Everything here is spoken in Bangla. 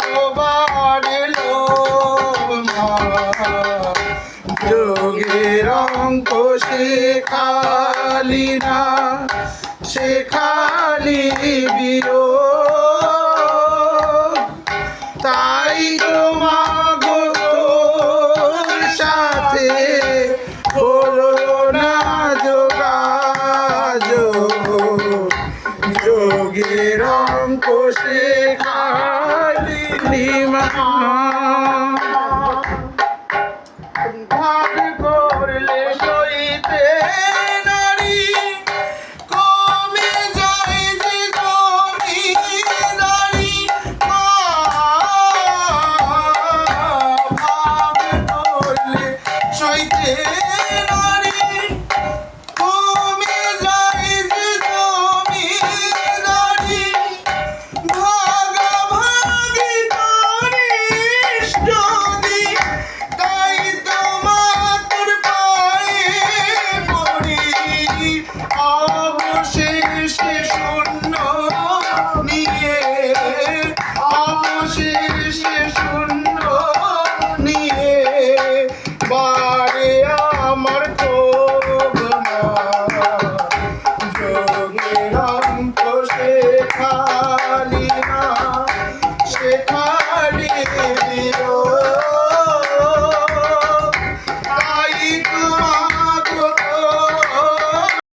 তো বাড়লো যোগের অঙ্ক শেখালি না, শেখালি বিয়োগ তাই তোমাগো তোর সাথে হলো না যোগাযোগ। যোগের অঙ্ক শেখালি Nima. একটু